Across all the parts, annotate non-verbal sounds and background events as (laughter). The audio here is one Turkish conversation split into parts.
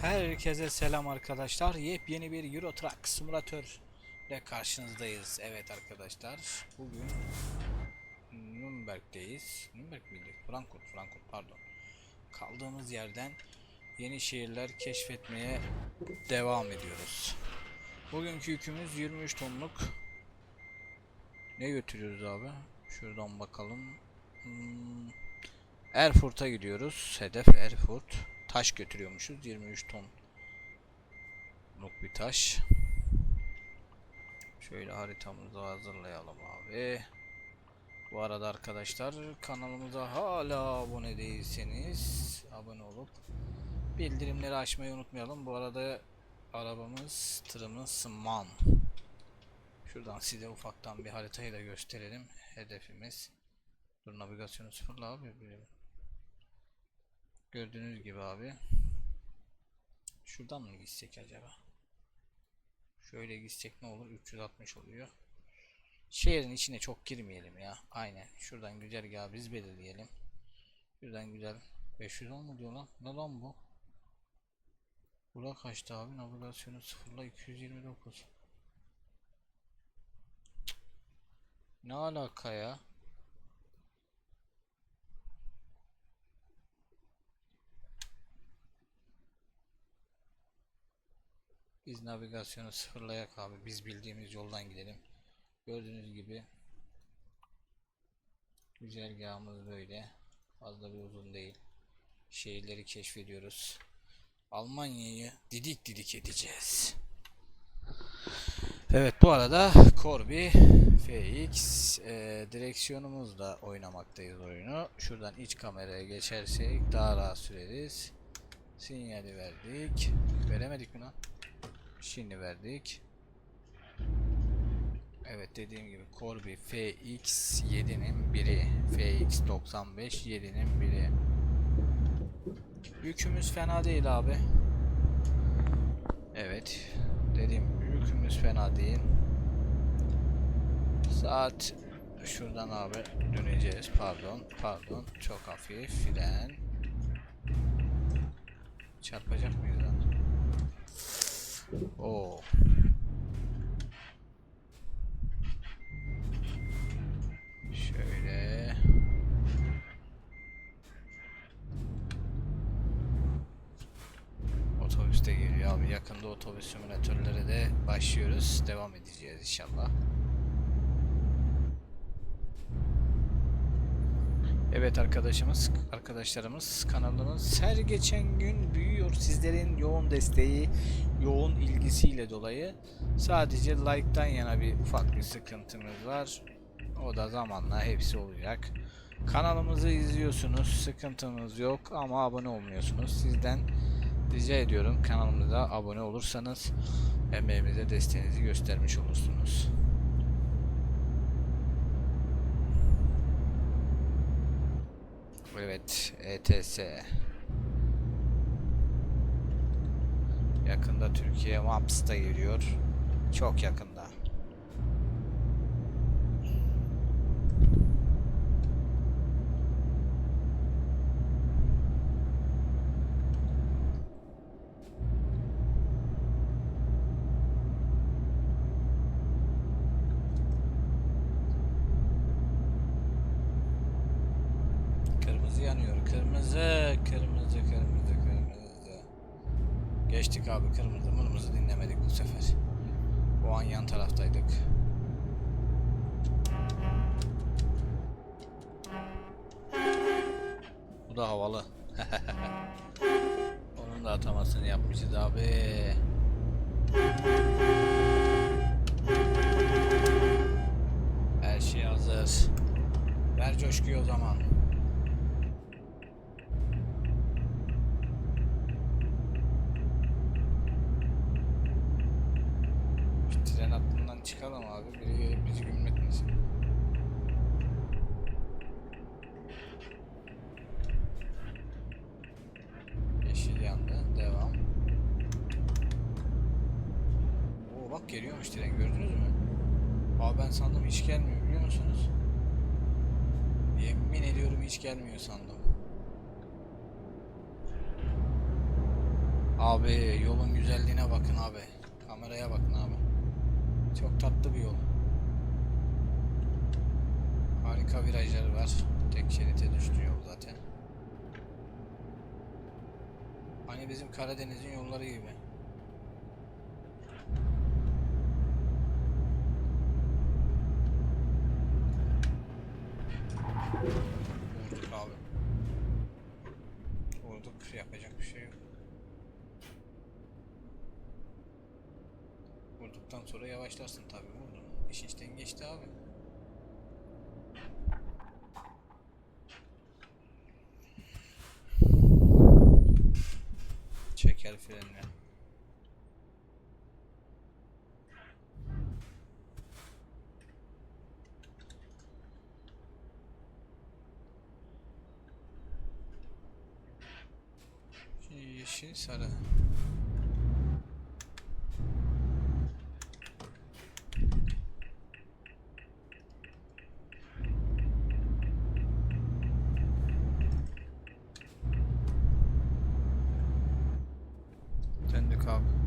Herkese selam arkadaşlar. Yepyeni bir Euro Truck Simulator ile karşınızdayız. Evet arkadaşlar. Bugün Nürnberg'deyiz. Nürnberg miydi? Frankfurt, Frankfurt pardon. Kaldığımız yerden yeni şehirler keşfetmeye devam ediyoruz. Bugünkü yükümüz 23 tonluk. Ne götürüyoruz abi? Şuradan bakalım. Hmm, Erfurt'a gidiyoruz. Hedef Erfurt. Taş götürüyormuşuz. 23 tonluk bir taş. Şöyle haritamızı hazırlayalım abi. Bu arada arkadaşlar kanalımıza hala abone değilseniz abone olup bildirimleri açmayı unutmayalım. Bu arada arabamız tırımız MAN. Şuradan size ufaktan bir haritayı da gösterelim. Hedefimiz. Dur navigasyonu sıfırla abi. Gördüğünüz gibi abi. Şuradan mı gitsek acaba? Şöyle gitsek ne olur? 360 oluyor. Şehrin içine çok girmeyelim ya. Aynen. Şuradan güzergahı biz belirleyelim. Şuradan güzel. 510 mu diyor lan? Ne lan bu? Bura kaçtı abi? Navigasyonu sıfırla 229. Cık. Ne alaka ya? Biz navigasyonu sıfırlayak abi. Biz bildiğimiz yoldan gidelim. Gördüğünüz gibi güzergahımız böyle. Fazla bir uzun değil. Şehirleri keşfediyoruz. Almanya'yı didik didik edeceğiz. Evet bu arada Corby FX e, direksiyonumuzla oynamaktayız oyunu. Şuradan iç kameraya geçersek daha rahat süreriz. Sinyali verdik. Veremedik mi lan? Şimdi verdik. Evet dediğim gibi Corby FX 7'nin biri. FX 95 7'nin biri. Yükümüz fena değil abi. Evet. Dediğim yükümüz fena değil. Saat şuradan abi döneceğiz. Pardon. Pardon. Çok hafif. Fren. Çarpacak mıyız? Oo. Şöyle. Otobüste geliyor abi. Yakında otobüs simülatörleri de başlıyoruz. Devam edeceğiz inşallah. Evet arkadaşımız, arkadaşlarımız kanalımız her geçen gün büyüyor. Sizlerin yoğun desteği, yoğun ilgisiyle dolayı sadece like'tan yana bir ufak bir sıkıntımız var. O da zamanla hepsi olacak. Kanalımızı izliyorsunuz, sıkıntımız yok ama abone olmuyorsunuz. Sizden rica ediyorum kanalımıza abone olursanız emeğimize desteğinizi göstermiş olursunuz. Evet, ETS. Yakında Türkiye Maps'ta geliyor. Çok yakında. Kırmızı kırmızı, kırmızı, kırmızı. Geçtik abi kırmızı. Mırmızı dinlemedik bu sefer. O an yan taraftaydık. Bu da havalı. (laughs) Onun da atamasını yapmışız abi. Her şey hazır. Ver coşkuyu o zaman. Tren hattından çıkalım abi. Biri gelip bizi gümletmesin. Yeşil yandı. Devam. Oo bak geliyormuş tren gördünüz mü? Abi ben sandım hiç gelmiyor biliyor musunuz? Yemin ediyorum hiç gelmiyor sandım. Abi yolun güzelliğine bakın abi. Çok tatlı bir yol. Harika virajları var. Tek şerite düştü yol zaten. Hani bizim Karadeniz'in yolları gibi. Vurduk abi. Vurduk yapacak bir şey yok. Vurduktan sonra yavaşlarsın tabii vurdun. İş işten geçti abi. Çeker frenle. Yeşil sarı. Ciao.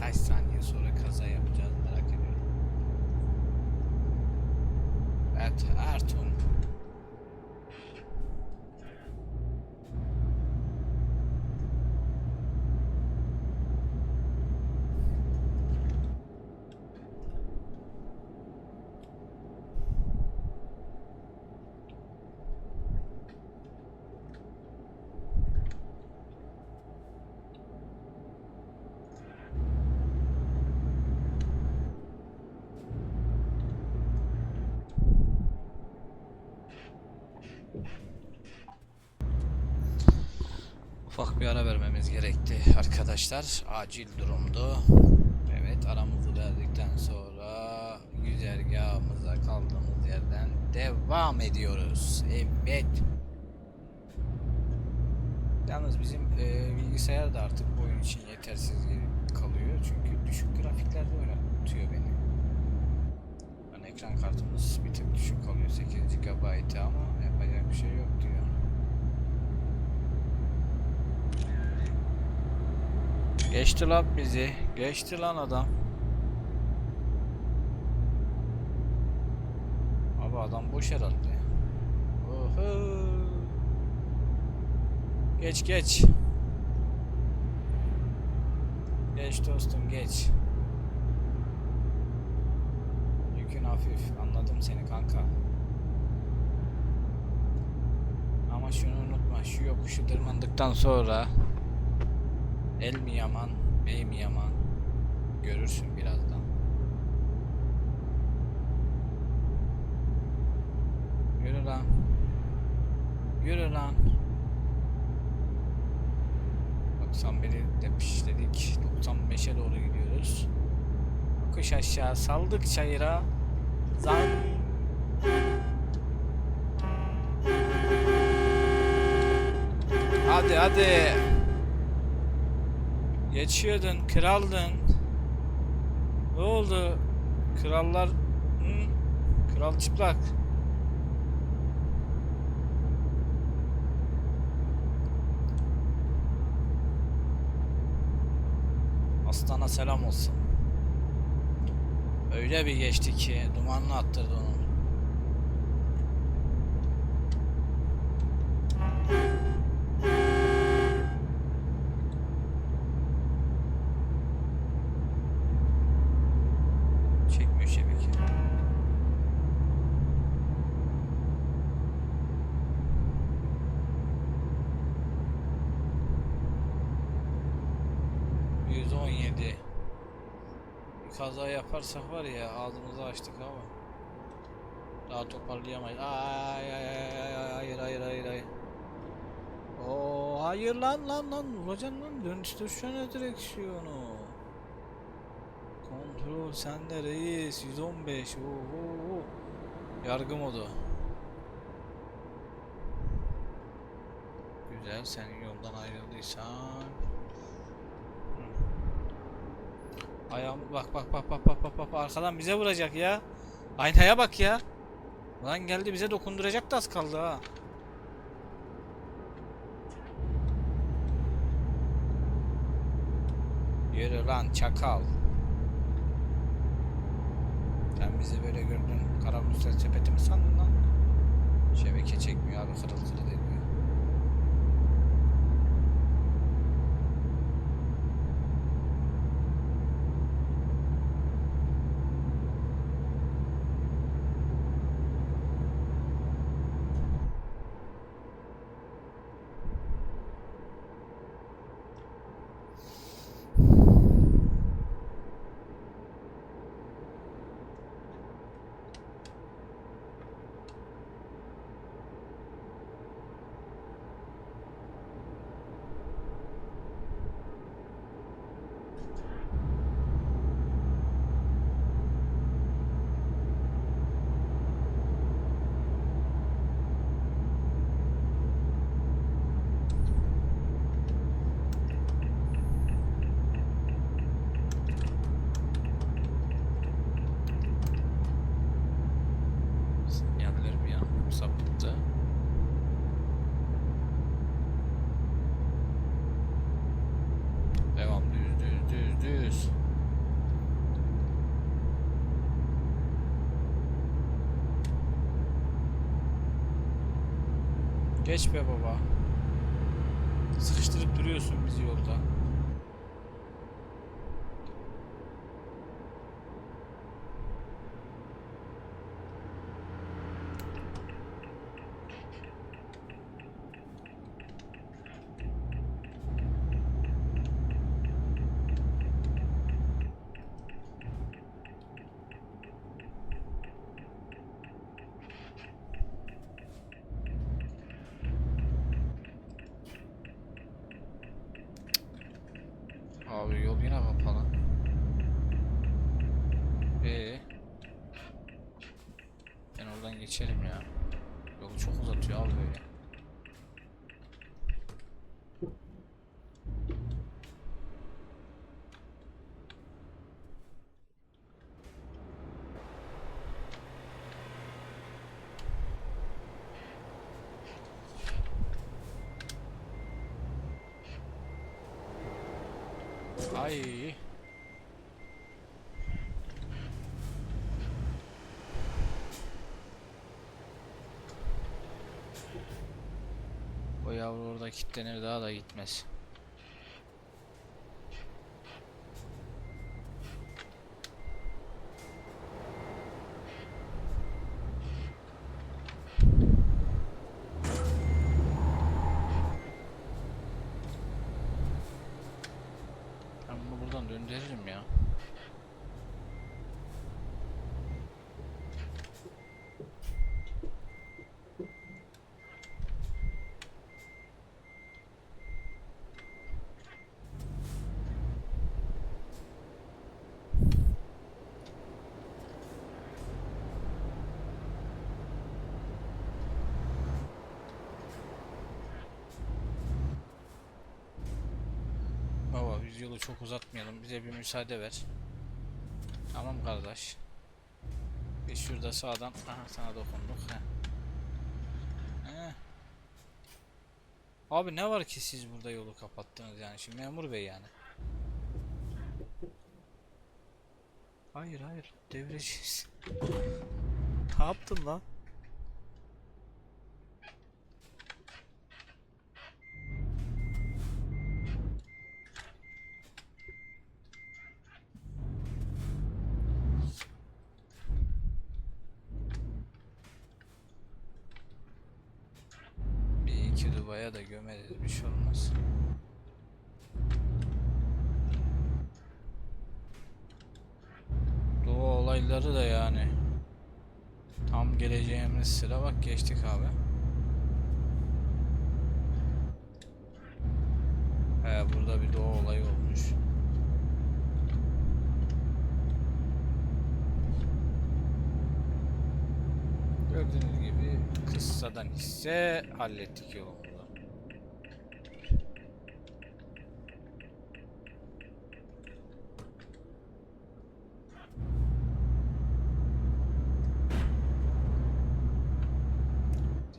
Kaç saniye sonra kaza yapacağız merak ediyorum. Evet Ertuğrul. Ufak bir ara vermemiz gerekti arkadaşlar. Acil durumdu. Evet aramızı verdikten sonra güzergahımıza kaldığımız yerden devam ediyoruz. Evet. Yalnız bizim e, bilgisayar da artık bu oyun için yetersiz kalıyor. Çünkü düşük grafiklerde oynatıyor beni. Yani ekran kartımız bir tık düşük kalıyor. 8 GB ama yapacak bir şey yok diyor. Geçti lan bizi. Geçti lan adam. Abi adam boş herhalde. Oho. Geç geç. Geç dostum geç. Yükün hafif. Anladım seni kanka. Ama şunu unutma. Şu yokuşu tırmandıktan sonra El mi yaman, bey mi yaman görürsün birazdan. Yürü lan. Yürü lan. 91'i de pişledik. 95'e doğru gidiyoruz. Yokuş aşağı saldık çayıra. Zan. Hadi hadi. Geçiyordun, kraldın. Ne oldu? Krallar... Hı? Kral çıplak. Aslana selam olsun. Öyle bir geçti ki dumanını attırdı onu. Çekmiyor şebeke. Yüz on yedi. Bir kaza yaparsak var ya ağzımızı açtık ama. Daha toparlayamayız. Ay ay ay ay ay hayır hayır hayır hayır. Oo hayır lan lan lan vuracaksın lan dönüştürsene direksiyonu. Kontrol sende reis 115 oho. Yargı modu. Güzel sen yoldan ayrıldıysan. Hı. Ayağım bak bak bak bak bak bak bak arkadan bize vuracak ya. Aynaya bak ya. Lan geldi bize dokunduracak da az kaldı ha. Yürü lan çakal. Sen bizi böyle gördün karamürsel sepeti mi sandın lan? Şebeke çekmiyor abi kırıl kırıl ediyor. Sinyallerim ya sapıttı. Devam düz düz düz düz. Geç be baba. Sıkıştırıp duruyorsun bizi yolda. Abi yol yine kapalı. Ee. Ben oradan geçerim ya. Yolu çok uzatıyor abi böyle. Ay. O yavru orada kilitlenir daha da gitmez. Ben döndürürüm ya. Yolu çok uzatmayalım. Bize bir müsaade ver. Tamam kardeş. Biz şurada sağdan aha sana dokunduk. Heh. Heh. Abi ne var ki siz burada yolu kapattınız yani şimdi memur bey yani. Hayır hayır devireceğiz. (laughs) ne yaptın lan? Bir iki Dubai'ye da gömeriz bir şey olmaz. Doğu olayları da yani. Tam geleceğimiz sıra bak geçtik abi. He burada bir doğu olayı olmuş. Gördüğünüz gibi kıssadan hisse hallettik yolumuzu.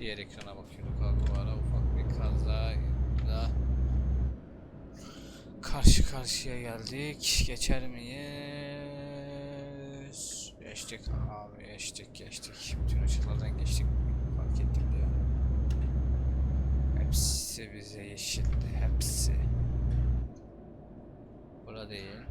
Diğer ekrana bakıyorduk abi bu ara ufak bir kazayla karşı karşıya geldik. Geçer miyiz? Geçtik abi geçtik geçtik. Bütün ışıklardan geçtik. Fark ettim de. Hepsi bize yeşildi hepsi. Bura değil.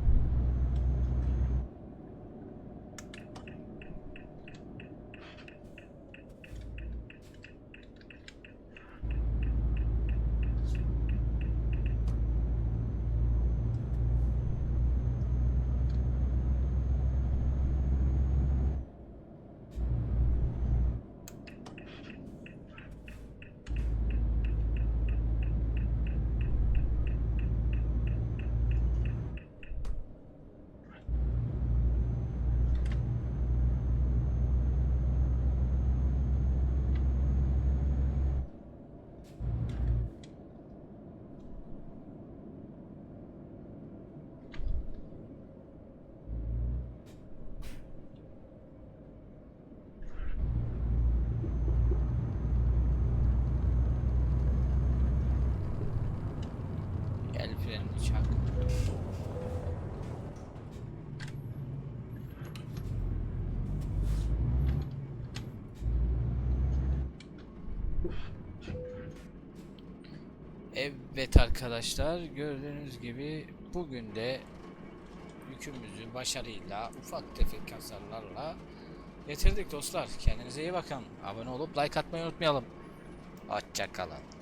El frenini çak. Evet arkadaşlar gördüğünüz gibi bugün de yükümüzü başarıyla ufak tefek hasarlarla getirdik dostlar. Kendinize iyi bakın. Abone olup like atmayı unutmayalım. Hoşçakalın.